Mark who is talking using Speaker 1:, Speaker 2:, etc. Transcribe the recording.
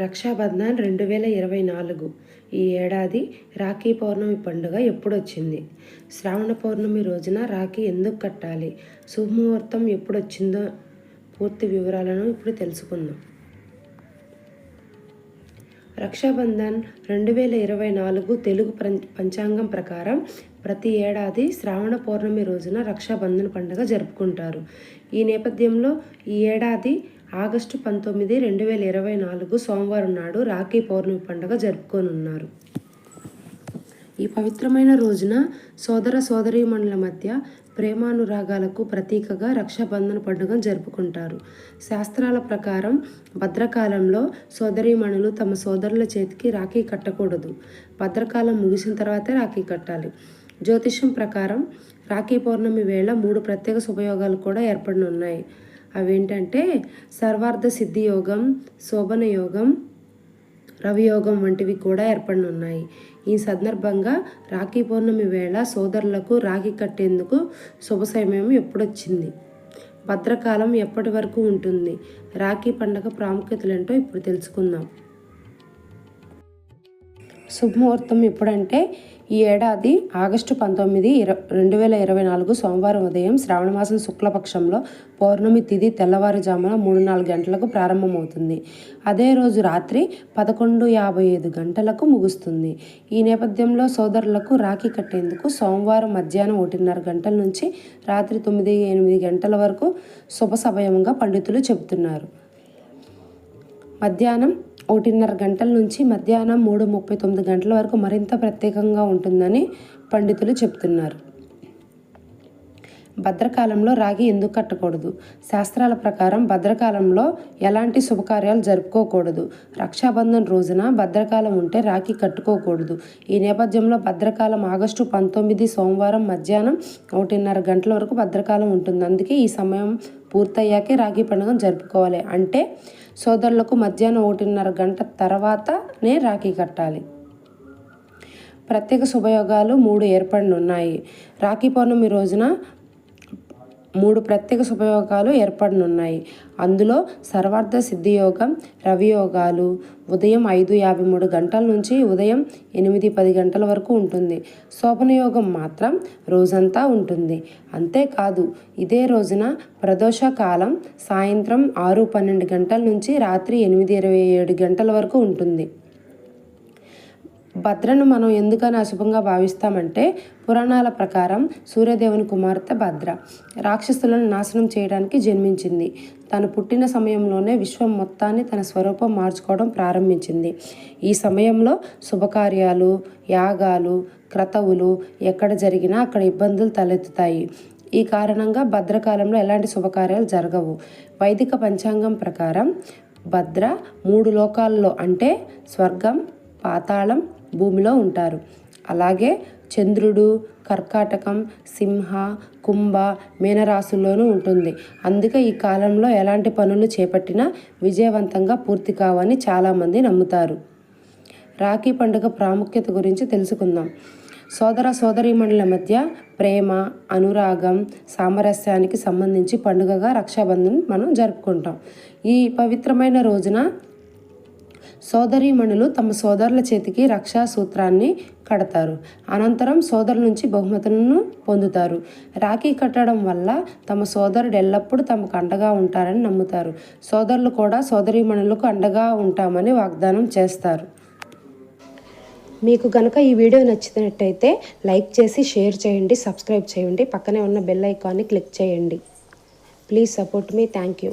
Speaker 1: రక్షాబంధన్ రెండు వేల ఇరవై నాలుగు. ఈ ఏడాది రాఖీ పౌర్ణమి పండుగ ఎప్పుడొచ్చింది? శ్రావణ పౌర్ణమి రోజున రాఖీ ఎందుకు కట్టాలి? శుభముహూర్తం ఎప్పుడొచ్చిందో పూర్తి వివరాలను ఇప్పుడు తెలుసుకుందాం. రక్షాబంధన్ రెండు వేల ఇరవై నాలుగు తెలుగు పంచాంగం ప్రకారం ప్రతి ఏడాది శ్రావణ పౌర్ణమి రోజున రక్షాబంధన్ పండుగ జరుపుకుంటారు. ఈ నేపథ్యంలో ఈ ఏడాది ఆగస్టు పంతొమ్మిది రెండు వేల ఇరవై నాలుగు సోమవారం నాడు రాఖీ పౌర్ణమి పండుగ జరుపుకోనున్నారు. ఈ పవిత్రమైన రోజున సోదర సోదరీమణుల మధ్య ప్రేమానురాగాలకు ప్రతీకగా రక్షాబంధన పండుగ జరుపుకుంటారు. శాస్త్రాల ప్రకారం భద్రకాలంలో సోదరీమణులు తమ సోదరుల చేతికి రాఖీ కట్టకూడదు. భద్రకాలం ముగిసిన తర్వాతే రాఖీ కట్టాలి. జ్యోతిష్యం ప్రకారం రాఖీ పౌర్ణమి వేళ మూడు ప్రత్యేక శుభయోగాలు కూడా ఏర్పడనున్నాయి. అవేంటంటే సర్వార్థ సిద్ధి యోగం శోభన యోగం రవియోగం వంటివి కూడా ఏర్పడనున్నాయి. ఈ సందర్భంగా రాఖీ పౌర్ణమి వేళ సోదరులకు రాఖీ కట్టేందుకు శుభ సమయం ఎప్పుడొచ్చింది? భద్రకాలం ఎప్పటి వరకు ఉంటుంది? రాఖీ పండగ ప్రాముఖ్యతలేంటో ఇప్పుడు తెలుసుకుందాం. శుభముహూర్తం ఎప్పుడంటే ఈ ఏడాది ఆగస్టు పంతొమ్మిది ఇర రెండు వేల ఇరవై నాలుగు సోమవారం ఉదయం శ్రావణమాసం శుక్లపక్షంలో పౌర్ణమి తిథి తెల్లవారుజామున మూడు నాలుగు గంటలకు ప్రారంభమవుతుంది. అదే రోజు రాత్రి పదకొండు యాభై ఐదు గంటలకు ముగుస్తుంది. ఈ నేపథ్యంలో సోదరులకు రాఖీ కట్టేందుకు సోమవారం మధ్యాహ్నం ఒకటిన్నర గంటల నుంచి రాత్రి తొమ్మిది ఎనిమిది గంటల వరకు శుభ సమయంగా పండితులు చెబుతున్నారు. మధ్యాహ్నం ఒకటిన్నర గంటల నుంచి మధ్యాహ్నం మూడు ముప్పై తొమ్మిది గంటల వరకు మరింత ప్రత్యేకంగా ఉంటుందని పండితులు చెప్తున్నారు. భద్రకాలంలో రాగి ఎందుకు కట్టకూడదు? శాస్త్రాల ప్రకారం భద్రకాలంలో ఎలాంటి శుభకార్యాలు జరుపుకోకూడదు? రక్షాబంధన్ రోజున భద్రకాలం ఉంటే రాఖీ కట్టుకోకూడదు. ఈ నేపథ్యంలో భద్రకాలం ఆగస్టు పంతొమ్మిది సోమవారం మధ్యాహ్నం ఒకటిన్నర గంటల వరకు భద్రకాలం ఉంటుంది. అందుకే ఈ సమయం పూర్తయ్యాకే రాఖీ పండుగను జరుపుకోవాలి. అంటే సోదరులకు మధ్యాహ్నం ఒకటిన్నర గంట తర్వాతనే రాఖీ కట్టాలి. ప్రత్యేక శుభయోగాలు మూడు ఏర్పడనున్నాయి. రాఖీ పౌర్ణమి రోజున మూడు ప్రత్యేక శుభయోగాలు ఏర్పడనున్నాయి. అందులో సర్వార్థ సిద్ధియోగం రవియోగాలు ఉదయం ఐదు యాభై మూడు గంటల నుంచి ఉదయం ఎనిమిది పది గంటల వరకు ఉంటుంది. శోభనయోగం మాత్రం రోజంతా ఉంటుంది. అంతేకాదు ఇదే రోజున ప్రదోష కాలం సాయంత్రం ఆరు పన్నెండు గంటల నుంచి రాత్రి ఎనిమిది ఇరవై ఏడు గంటల వరకు ఉంటుంది. భద్రను మనం ఎందుకని అశుభంగా భావిస్తామంటే పురాణాల ప్రకారం సూర్యదేవుని కుమార్తె భద్ర. రాక్షసులను నాశనం చేయడానికి జన్మించింది. తను పుట్టిన సమయంలోనే విశ్వం మొత్తాన్ని తన స్వరూపం మార్చుకోవడం ప్రారంభించింది. ఈ సమయంలో శుభకార్యాలు యాగాలు క్రతవులు ఎక్కడ జరిగినా అక్కడ ఇబ్బందులు తలెత్తుతాయి. ఈ కారణంగా భద్రకాలంలో ఎలాంటి శుభకార్యాలు జరగవు. వైదిక పంచాంగం ప్రకారం భద్ర మూడు లోకాల్లో అంటే స్వర్గం పాతాళం భూమిలో ఉంటారు. అలాగే చంద్రుడు కర్కాటకం సింహ కుంభ మీనరాశుల్లోనూ ఉంటుంది. అందుకే ఈ కాలంలో ఎలాంటి పనులు చేపట్టినా విజయవంతంగా పూర్తి కావని చాలామంది నమ్ముతారు. రాఖీ పండుగ ప్రాముఖ్యత గురించి తెలుసుకుందాం. సోదర సోదరీమణుల మధ్య ప్రేమ అనురాగం సామరస్యానికి సంబంధించి పండుగగా రక్షాబంధన్ మనం జరుపుకుంటాం. ఈ పవిత్రమైన రోజున సోదరీమణులు తమ సోదరుల చేతికి రక్షా సూత్రాన్ని కడతారు. అనంతరం సోదరుల నుంచి బహుమతులను పొందుతారు. రాఖీ కట్టడం వల్ల తమ సోదరుడు ఎల్లప్పుడూ తమకు అండగా ఉంటారని నమ్ముతారు. సోదరులు కూడా సోదరీమణులకు అండగా ఉంటామని వాగ్దానం చేస్తారు. మీకు కనుక ఈ వీడియో నచ్చినట్టయితే లైక్ చేసి షేర్ చేయండి సబ్స్క్రైబ్ చేయండి. పక్కనే ఉన్న బెల్ ఐకాన్ని క్లిక్ చేయండి. Please support me. Thank you.